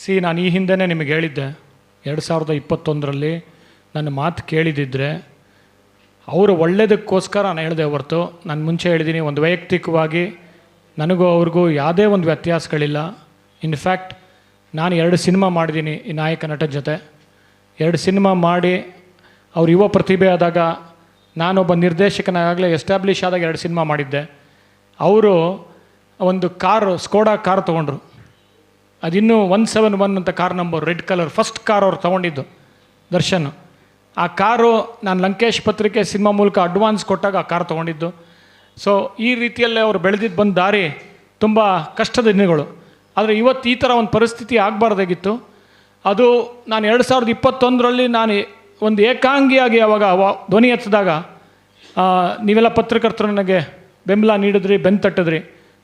C, ನಾನು ಈ ಹಿಂದೆನೇ ನಿಮಗೆ ಹೇಳಿದ್ದೆ, ಎರಡು ಸಾವಿರದ ಇಪ್ಪತ್ತೊಂದರಲ್ಲಿ ನನ್ನ ಮಾತು ಕೇಳಿದಿದ್ದರೆ ಅವರು ಒಳ್ಳೆಯದಕ್ಕೋಸ್ಕರ ನಾನು ಹೇಳಿದೆ ಹೊರತು, ನಾನು ಮುಂಚೆ ಹೇಳಿದ್ದೀನಿ, ಒಂದು ವೈಯಕ್ತಿಕವಾಗಿ ನನಗೂ ಅವ್ರಿಗೂ ಯಾವುದೇ ಒಂದು ವ್ಯತ್ಯಾಸಗಳಿಲ್ಲ. ಇನ್ಫ್ಯಾಕ್ಟ್ ನಾನು ಎರಡು ಸಿನಿಮಾ ಮಾಡಿದ್ದೀನಿ ಈ ನಾಯಕ ನಟನ ಜೊತೆ. ಎರಡು ಸಿನಿಮಾ ಮಾಡಿ ಅವ್ರ ಯುವ ಪ್ರತಿಭೆ ಆದಾಗ ನಾನೊಬ್ಬ ನಿರ್ದೇಶಕನಾಗಲೇ ಎಸ್ಟಾಬ್ಲಿಷ್ ಆದಾಗ ಎರಡು ಸಿನಿಮಾ ಮಾಡಿದ್ದೆ. ಅವರು ಒಂದು ಕಾರು ಸ್ಕೋಡಾ ಕಾರ್ ತೊಗೊಂಡ್ರು. ಅದಿನ್ನೂ ಒನ್ ಸೆವೆನ್ ಒನ್ ಅಂತ car number red colour first car ಅವ್ರು ತೊಗೊಂಡಿದ್ದು, ದರ್ಶನ್. ಆ ಕಾರು ನಾನು ಲಂಕೇಶ್ ಪತ್ರಿಕೆ ಸಿನಿಮಾ ಮೂಲಕ ಅಡ್ವಾನ್ಸ್ ಕೊಟ್ಟಾಗ ಆ ಕಾರ್ ತೊಗೊಂಡಿದ್ದು. ಸೊ ಈ ರೀತಿಯಲ್ಲೇ ಅವರು ಬೆಳೆದಿದ್ದು ಬಂದ ದಾರಿ ತುಂಬ ಕಷ್ಟದ ದಿನಗಳು. ಆದರೆ ಇವತ್ತು ಈ ಥರ ಒಂದು ಪರಿಸ್ಥಿತಿ ಆಗಬಾರ್ದಾಗಿತ್ತು. ಅದು ನಾನು ಎರಡು ಸಾವಿರದ ಇಪ್ಪತ್ತೊಂದರಲ್ಲಿ ನಾನು ಒಂದು ಏಕಾಂಗಿಯಾಗಿ ಅವಾಗ ಧ್ವನಿ ಎತ್ತಿದಾಗ ನೀವೆಲ್ಲ ಪತ್ರಕರ್ತರು ನನಗೆ ಬೆಂಬಲ ನೀಡಿದ್ರಿ ಬೆನ್ ತಟ್ಟಿದ್ರಿ.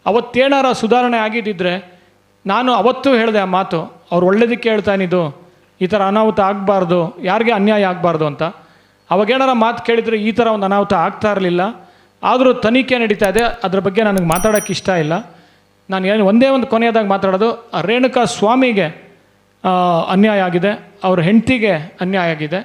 ಅವತ್ತೇನಾರ ಸುಧಾರಣೆ ಆಗಿದ್ದಿದ್ರೆ ನಾನು ಅವತ್ತೂ ಹೇಳಿದೆ ಆ ಮಾತು, ಅವ್ರು ಒಳ್ಳೇದಕ್ಕೆ ಹೇಳ್ತಾನಿದ್ದು ಈ ಥರ ಅನಾಹುತ ಆಗಬಾರ್ದು, ಯಾರಿಗೆ ಅನ್ಯಾಯ ಆಗಬಾರ್ದು ಅಂತ. ಅವಾಗೇನಾರ ಮಾತು ಕೇಳಿದರೆ ಈ ಥರ ಒಂದು ಅನಾಹುತ ಆಗ್ತಾ ಇರಲಿಲ್ಲ. ಆದರೂ ತನಿಖೆ ನಡೀತಾ ಇದೆ, ಅದ್ರ ಬಗ್ಗೆ ನನಗೆ ಮಾತಾಡೋಕ್ಕೆ ಇಷ್ಟ ಇಲ್ಲ. ನಾನು ಏನು ಒಂದೇ ಒಂದು ಕೊನೆಯದಾಗಿ ಮಾತಾಡೋದು ರೇಣುಕಾ ಸ್ವಾಮಿಗೆ ಅನ್ಯಾಯ ಆಗಿದೆ, ಅವ್ರ ಹೆಂಡತಿಗೆ ಅನ್ಯಾಯ ಆಗಿದೆ.